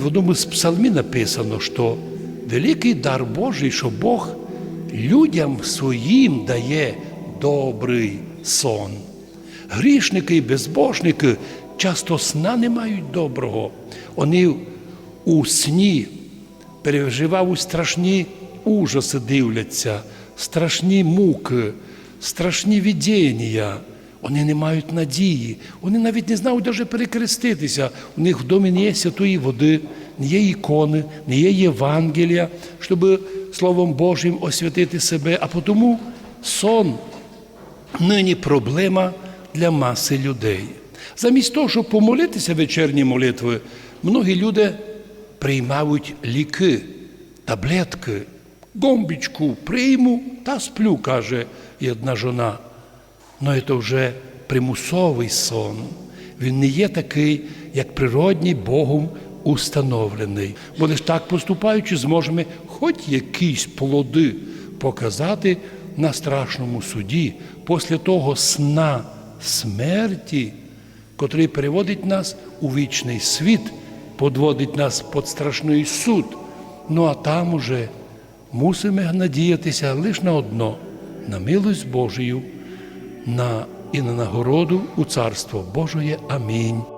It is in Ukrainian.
В одному з псалмів написано, що великий дар Божий, що Бог людям своїм дає добрий сон. Грішники і безбожники часто сна не мають доброго. Вони у сні переживають страшні ужаси, дивляться, страшні муки, страшні видіння. Вони не мають надії, вони навіть не знають даже перекреститися. У них в домі не є святої води, не є ікони, не є Євангелія, щоб Словом Божим освятити себе. А тому сон нині проблема для маси людей. Замість того, щоб помолитися вечірні молитви, многі люди приймають ліки, таблетки, гомбічку прийму та сплю, каже одна жона. Ну це вже примусовий сон. Він не є такий, як природній Богом установлений. Бо лише так поступаючи, зможемо хоч якісь плоди показати на страшному суді після того сна смерті, котрий переводить нас у вічний світ, подводить нас під страшний суд. Ну а там уже мусимо надіятися лише на одно на милость Божию на, і на нагороду у Царство Божоє. Амінь.